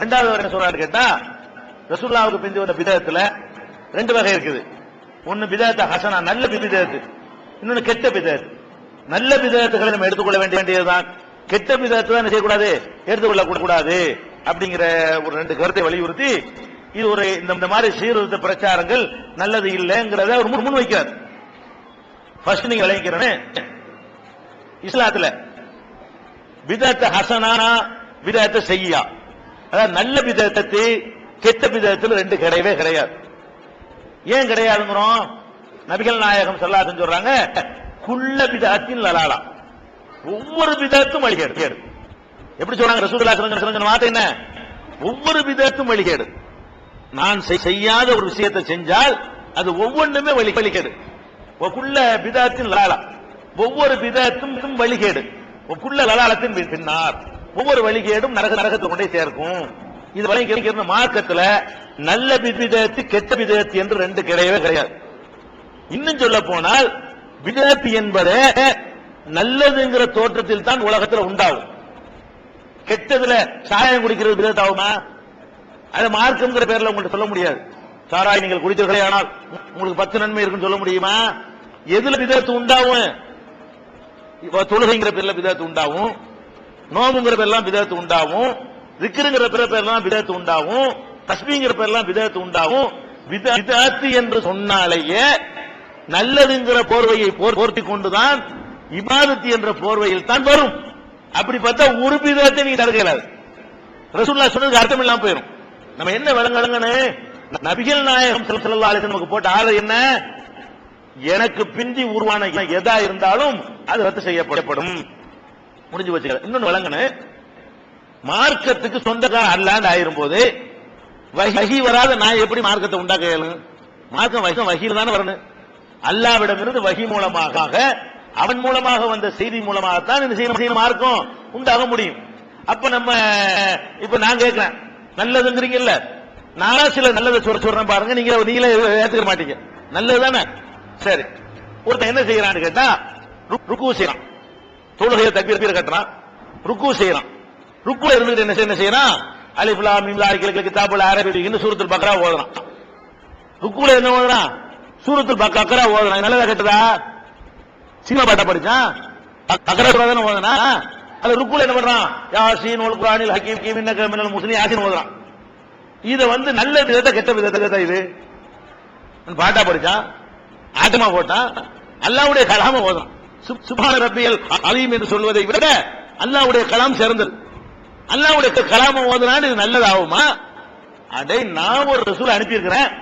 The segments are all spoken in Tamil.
ரெண்டாவது வரை என்ன சொல்றாரு கேட்டா ரசூல்லாவுக்கு பிந்தி வந்த பிதத்துல ரெண்டு வகை இருக்குது. ஒன்னு விதத்தை ஹசனா நல்ல பிதத்து. இன்னொன்னு கெட்ட பிதத் நல்ல பிதத்துகளை நம்ம எடுத்துக்கொள்ள வேண்டிய வேண்டியதுதான். கெட்ட பிதத்தை தான் செய்யக்கூடாது? எடுத்துக்கொள்ள கூடாது. அப்படிங்கிற ஒரு ரெண்டு கருத்தை வலியுறுத்தி இது ஒரு இந்த மாதிரி சீர்திருத்த பிரச்சாரங்கள் நல்லது இல்லைங்கிறத ஒரு முன் வைக்காது ஃபர்ஸ்ட் நீங்க விளைவிக்கிறேன்னு இஸ்லாத்துல விதத்தை ஹசனானா விதத்தை செய்யா? அதாவது நல்ல பிதத்து கெட்ட பிதத்தில் ரெண்டு கிடையவே கிடையாது. ஏன் கிடையாதுங்கிறோம்? நபிகள் நாயகம் சொல்லாதுன்னு சொல்றாங்க குள்ள பிதாத்தின் லலாலா ஒவ்வொரு பிதத்தும் வழிகேடு. கேடு. எப்படி சொல்றாங்க? ரசூலுல்லாஹி சொல்லுங்க அலைஹி வார்த்தை என்ன? ஒவ்வொரு பிதத்தும் வழிகேடு. நான் செய்- செய்யாத ஒரு விஷயத்தை செஞ்சால் அது ஒவ்வொன்றுமே வழி வழிகேடு. ஒக்குள்ள பிதாத்தின் லலாலா ஒவ்வொரு பிதத்தும் வழிகேடு. ஒக்குள்ள லலாலத்தின் பின்னார். ஒவ்வொரு வழிகேடும் நரக நரகத்தை கொண்டே சேர்க்கும். இது கிடைக்கிற மார்க்கத்துல நல்ல விதத்து கெட்ட விதத்து என்று ரெண்டு கிடையவே கிடையாது. இன்னும் சொல்ல போனால் விதத்து என்பது நல்லதுங்கிற தோற்றத்தில் தான் உலகத்தில் உண்டாகும். கெட்டதுல சாராயம் குடிக்கிறது விதத்து ஆகுமா? அது மார்க்கம்ங்கிற பேர்ல உங்கள்ட்ட சொல்ல முடியாது. சாராயம் நீங்கள் குடித்தீர்களே ஆனால் உங்களுக்கு பத்து நன்மை இருக்குன்னு சொல்ல முடியுமா? எதுல விதத்து உண்டாகும்? தொழுகைங்கிற பேர்ல விதத்து உண்டாகும். நோம்புங்கிற பேர்லாம் விதத்து உண்டாகும் திக்ருங்கிற பிற பேர்லாம் விதத்து உண்டாகும் தஸ்மிங்கிற பேர்லாம் விதத்து உண்டாகும். வித- விதத்து என்று சொன்னாலேயே நல்லதுங்கிற போர்வையை போர் போர்த்தி கொண்டுதான் இபாதத்து என்ற போர்வையில் தான் வரும். அப்படி பார்த்தா ஒரு விதத்தை நீ தடுக்க இயலாது ரசூல்லா சொன்னதுக்கு அர்த்தம் இல்லாம போயிடும் நம்ம என்ன விளங்கணுங்கன்னு நபிகள் நாயகம் ஸல்லல்லாஹு நமக்கு போட்ட ஆறு என்ன? எனக்கு பிந்தி உருவான எதா இருந்தாலும் அது ரத்து செய்யப்படப்படும் முடிஞ்சு வச்சுக்க இன்னொன்று விளங்கணும். மார்க்கத்துக்கு சொந்தக்கார அல்லாண்டு ஆயிரும் போது வகி வராத நான் எப்படி மார்க்கத்தை உண்டாக்க இயலும்? மார்க்கம் வகி வகியில் தானே வரணும். அல்லாவிடமிருந்து வகி மூலமாக அவன் மூலமாக வந்த செய்தி மூலமாகத்தான் இந்த செய்தி மார்க்கம். உண்டாக முடியும். அப்ப நம்ம இப்ப நான் கேட்கிறேன். நல்லதுங்கிறீங்கல்ல? நானா சில நல்லதை சொல்ல சொல்றேன் பாருங்க. நீங்க நீங்களே ஏத்துக்க மாட்டீங்க. நல்லது தானே சரி. ஒருத்தன் என்ன செய்யறான்னு கேட்டா ருக்கு செய்யறான். தொழுகையை தக்பீர் தக்பீர் கட்டுறான். ருக்கு செய்யறான். ருக்குல இருந்துட்டு என்ன என்ன செய்யறான்? அலிஃபுல்லா லாம் கிழக்கு கிதாபுல் அரபி இன்னும் சூரத்தில் பக்ரா ஓதுறான். ருக்குல என்ன ஓதுறான்? சூரத்தில் பக்ரா அக்கரா ஓதுறான். நல்லதா கட்டுதா? சினிமா பாட்டா படிச்சான் அக்கரா தானே ஓதுனா? அது ருக்குல என்ன பண்றான்? யாசின் ஒல் குரானில் ஹக்கீம் கீம் இன்னக மினல் முஸ்லிம் யாசின் ஓதுறான். இதை வந்து நல்ல விதத்தை கெட்ட விதத்தை இது? பாட்டா படிச்சான் ஆட்டமா போட்டான் அல்லாவுடைய கலாம ஓதுறான். சுப்- ரப்பியல் அலீம் என்று சொல்வதை விட அல்லாவுடைய கலாம் சிறந்தது. அல்லாவுடைய கலாம ஓதுனான் இது நல்லதாகுமா? அதை நான் ஒரு ரசூல் அனுப்பியிருக்கிறேன்.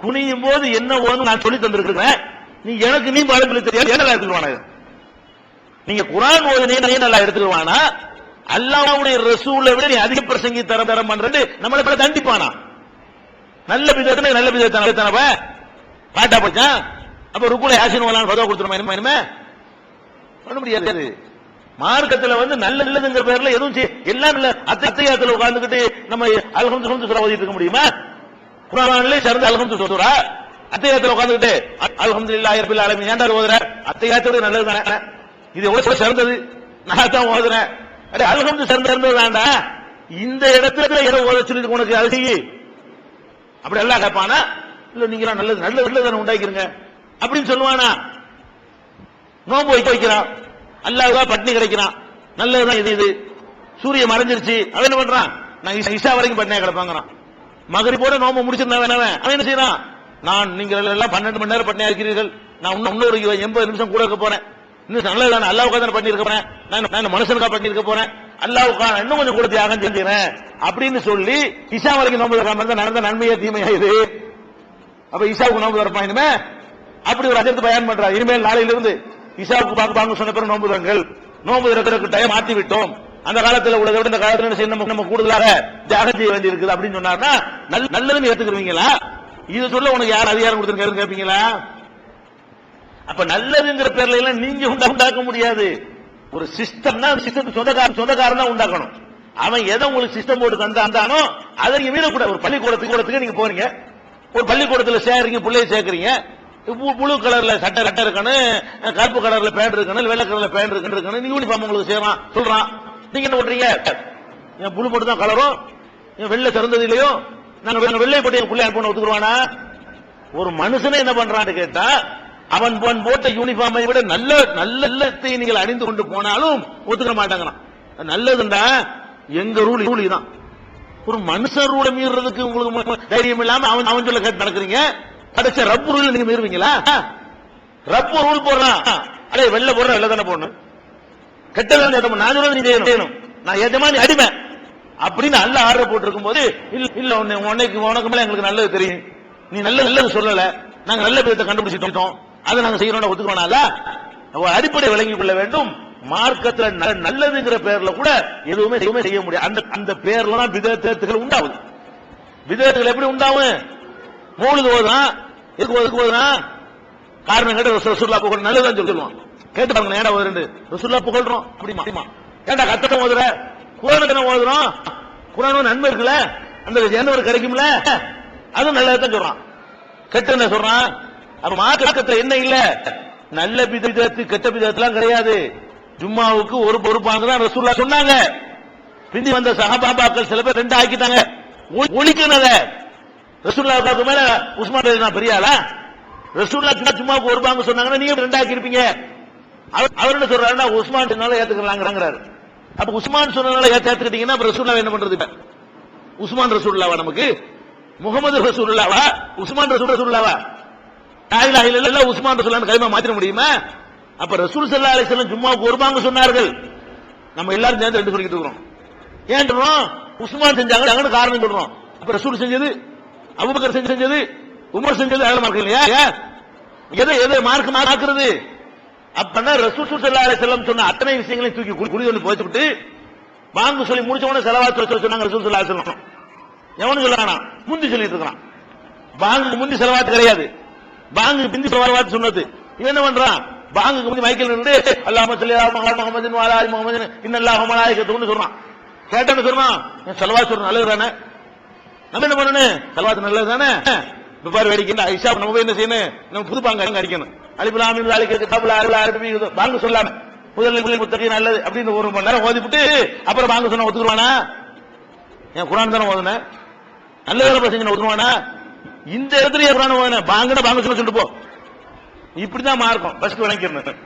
குனியும் போது என்ன ஓதும் நான் சொல்லி தந்திருக்கிறேன். நீ எனக்கு நீ பாடம் சொல்லி தெரியாது என்ன எடுத்துக்குவானா? நீங்க குரான் ஓதுனே நீ நல்லா எடுத்துக்குவானா? அல்லாவுடைய ரசூலை விட நீ அதிக பிரசங்கி தர தரம் பண்றது நம்மளை பல தண்டிப்பானா? நல்ல விதத்துல நல்ல விதத்தான பாட்டா போச்சான் அப்ப ருக்குல யாசின் ஓலான்னு பதவ கொடுத்துருமா இனிமே இனிமே? பண்ண முடியாது. மார்க்கத்துல வந்து நல்ல நல்லதுங்கிற பேர்ல எதுவும் செய்ய- எல்லாம் இல்ல. அத்தையாத்துல உட்கார்ந்துகிட்டு நம்ம அல்ஹம்து ஹம்து சூரா ஓதிட்டு இருக்க முடியுமா? குரான்ல சிறந்த அல்ஹம்து சூரா. அத்தையாத்துல உட்கார்ந்துகிட்டு அல்ஹம்துலில்லாஹி ரப்பில் ஆலமீன். ஏன்டா ஓதுற? அத்தையாத்தோட நல்லது தானே. இது எவ்வளவு சிறந்தது? நான் தான் ஓதுறேன். அடே அல்ஹம்து சிறந்த சிறந்தது வேண்டாம் இந்த இடத்துல ஏதோ ஓத சொல்லிட்டு உனக்கு அது செய்யி. அப்படி எல்லாம் கேட்பானா? இல்ல நீங்க நல்லது நல்ல நல்லது உண்டாக்கிருங்க. அப்படின்னு சொல்லுவானா? நோன்பு வைக்க வைக்கிறான். அல்லாஹ் பட்னி கிடைக்கிறான். நல்லதுதான் இது இது. சூரியன் மறைஞ்சிருச்சு. அவன் என்ன பண்றான்? நான் இஷா- இஷா வரைக்கும் பட்னியா கிடப்பாங்கிறான். மகரி போட நோம்பு முடிச்சிருந்தவன் அவன். அவன் என்ன செய்யறான்? நான் நீங்கள் எல்லாம் பன்னெண்டு மணி நேரம் பட்னியா இருக்கிறீர்கள். நான் இன்னும் இன்னொரு எண்பது நிமிஷம் கூட இருக்க போறேன். இன்னும் நல்லது நான் அல்லாவுக்காக தானே பண்ணியிருக்க போறேன்? நான் நான் மனுஷனுக்கா பண்ணி போறேன். அல்லாவுக்காக இன்னும் கொஞ்சம் கூட தியாகம் செஞ்சுறேன் அப்படின்னு சொல்லி இஷா வரைக்கும் நோம்பு திறக்காம இருந்தா நடந்த நன்மையா தீமையா இது அப்ப இஷாவுக்கு நோம்பு திறப்பான் இனிமே. அப்படி ஒரு அஜர்த்து பயன் பண்றாரு இனிமேல் நாளையிலிருந்து இசாவுக்கு பாக்கு பாங்க சொன்ன பிறகு நோம்பு திறங்கள். நோம்பு திறக்கிறதுக்கு டைம் மாத்தி விட்டோம் அந்த காலத்துல உள்ளதை விட இந்த காலத்துல நம்ம நம்ம கூடுதலாக தியாகம் செய்ய வேண்டி இருக்குது அப்படின்னு சொன்னார்னா நல்ல- நல்லதுன்னு ஏத்துக்குருவீங்களா இது சொல்ல உனக்கு யார் அதிகாரம் கொடுத்துருக்காருன்னு கேட்பீங்களா அப்ப நல்லதுங்கிற பேர்ல எல்லாம் நீங்க உண்டா- உண்டாக்க முடியாது. ஒரு சிஸ்டம்னா சிஸ்டத்துக்கு சொந்தக்காரன் சொந்தக்காரன் தான் உண்டாக்கணும். அவன் எதை உங்களுக்கு சிஸ்டம் போட்டு தந்தா தந்தானோ அதை நீங்க மீறக்கூடாது. ஒரு பள்ளிக்கூடத்துக்கு கூடத்துக்கு நீங்க போறீங்க. ஒரு பள்ளிக்கூடத்துல சேர்றீங்க பிள்ளைய சேர்க்கறீங்க. புளு கலர்ல சட்டை சட்டை இருக்கணும் கருப்பு கலர்ல பேண்ட் இருக்கணும் வெள்ளை கலர்ல பேண்ட் இருக்கணும் யூனிஃபார்ம் உங்களுக்கு செய்யறான் சொல்றான். நீங்க என்ன பண்றீங்க? என் புழு மட்டும் தான் கலரும். என் வெள்ளை திறந்தது இல்லையோ? நாங்க வெள்ளை- போட்டு என் பிள்ளை அனுப்பணும் ஒத்துக்குருவானா? ஒரு மனுஷனே என்ன பண்றான்னு கேட்டா அவன் அவன் போட்ட யூனிஃபார்மை விட நல்ல நல்ல நல்லத்தை நீங்கள் அணிந்து கொண்டு போனாலும் ஒத்துக்க மாட்டாங்களாம். நல்லதுண்டா எங்க ரூல் ரூல் தான் ஒரு மனுஷன் ரூலை மீறுறதுக்கு உங்களுக்கு தைரியம் இல்லாம அவன் அவன் சொல்ல கேட்டு நடக்கிறீங்க? கடைசி ரப்பு ரூல் நீங்க மீறுவீங்களா? ரப்பு ரூல் போடுறான் அடே வெள்ள போடுற வெள்ள தானே போடணும். கெட்டதான் ஏத்தமா நான் சொல்றது நீ செய்யணும். நான் ஏத்தமா நீ அடிமை. அப்படின்னு அல்ல ஆர்டர் போட்டிருக்கும் போது இல்ல இல்ல உன்னை உனக்கு மேல எங்களுக்கு நல்லது தெரியும். நீ நல்ல நல்லது சொல்லல. நாங்க நல்ல விதத்தை கண்டுபிடிச்சிட்டோம் அதை நாங்க செய்யறோம் ஒத்துக்கணும்ல அடிப்படை விளங்கிக் கொள்ள வேண்டும். மார்க்கத்துல நல்லதுங்கிற பேர்ல கூட எதுவுமே எதுவுமே செய்ய முடியாது. அந்த அந்த பேர்ல தான் விதத்துகள் உண்டாகுது. விதத்துகள் எப்படி உண்டாகும்? மூழுது ஓதுறான் எதுக்கு ஒதுக்கு ஓதுறான் காரணம் கேட்டு ரசூல்லா புகழ் நல்லதுதான் சொல்லுவான் கேட்டு பாருங்க ஏடா ஓதுறது ரசூல்லா புகழ்றோம். அப்படிமா? அப்படிமா? ஏண்டா கத்தனை ஓதுற? குரானுக்கு ஓதுறோம். குரானும் நன்மை இருக்குல்ல? அந்த என்ன ஒரு கிடைக்கும்ல? அதுவும் நல்லதான் சொல்றான். கெட்ட என்ன சொல்றான்? அப்ப மாக்கத்துல என்ன இல்ல? நல்ல பிதத்து கெட்ட பிதத்துலாம் கிடையாது. ஜும்மாவுக்கு ஒரு பொறுப்பாங்க தான் ரசூல்லா சொன்னாங்க. பிந்தி வந்த சஹபாபாக்கள் சில பேர் ரெண்டு ஆக்கிட்டாங்க. ஒ- ஒழிக்கணும் ரசூல்லா பாக்கு மேல உஸ்மான் ரலி நான் பெரிய ஆளா ரசூல்லா சும்மா சும்மாவுக்கு ஒரு பாங்கு சொன்னாங்கன்னா நீங்க ரெண்டாக்கி இருப்பீங்க? அவர் அவர் என்ன சொல்றாருன்னா உஸ்மான் சொன்னால ஏத்துக்கலாங்கிறாரு அப்ப உஸ்மான் சொன்னதுனால ஏத்த ஏத்துக்கிட்டீங்கன்னா அப்ப ரசூல்லா என்ன பண்றது உஸ்மான் ரசூல்லாவா நமக்கு? முகமது ரசூல்லாவா உஸ்மான் ரசூல் ரசூல்லாவா லாயிலா இல்ல உஸ்மான் ரசூல்லான்னு கைமா மாத்திர முடியுமா? அப்ப ரசூல் சல்லா அலைஹி வஸல்லம் ஜும்மாவுக்கு ஒரு பாங்க சொன்னார்கள். நம்ம எல்லாரும் சேர்ந்து ரெண்டு சொல்லிட்டு இருக்கிறோம். ஏன் சொல்றோம்? உஸ்மான் செஞ்சாங்க அங்கே காரணம் சொல்றோம். அப்ப ரசூல் செஞ்சது அபுபக்கர் செஞ்சது உமர் செஞ்சது அகல மார்க்கம் இல்லையா? எதை எதை மார்க் ஆக்குறது அப்பனா ரசூல் ஸல்லல்லாஹு அலைஹி வஸல்லம் சொன்ன அத்தனை விஷயங்களையும் தூக்கி குடி வந்து போச்சுட்டு வாங்க சொல்லி முடிச்ச உடனே செலவாத்து சொல்ல சொன்னாங்க ரசூல் ஸல்லல்லாஹு செல்லம் எவனு சொல்லானா முந்தி சொல்லிட்டு இருக்கான். பாங்குக்கு முந்தி செலவாத்து கிடையாது. பாங்குக்கு பிந்தி செலவாத்து சொன்னது. இவன் என்ன பண்றான்? பாங்குக்கு முந்தி மைக்கேல் நின்று அல்லாம சொல்லி முகமது வாலா முகமது இன்னல்லாஹு மலாயிகத்துன்னு சொல்றான். கேட்டேன்னு சொன்னான் செலவா சொல்ற நல்லது தானே நம்ம என்ன பண்ணணும்? செலவாத்து நல்லது தானே இப்ப பாரு வேடிக்கை ஐஷா நம்ம போய் என்ன செய்யணும்? நம்ம புது பாங்க அடிக்கணும். அலிபுலாமின் வேலைக்கு தபுல அருளா அரபி பாங்க சொல்லாம. முதல் முதல் புத்தகம் நல்லது அப்படின்னு ஒரு மணி நேரம் ஓதிவிட்டு அப்புறம் பாங்க சொன்ன ஒத்துக்குருவானா? என் குரான் தானே ஓதுனேன் நல்ல வேலை செஞ்சு ஒத்துக்குவானா? இந்த இடத்துல குரான் ஓதுனேன் பாங்கட பாங்க சொல்ல சொல்லிட்டு போ. இப்படிதான் மார்க்கம். ஃபர்ஸ்ட் விளங்கிடணும்.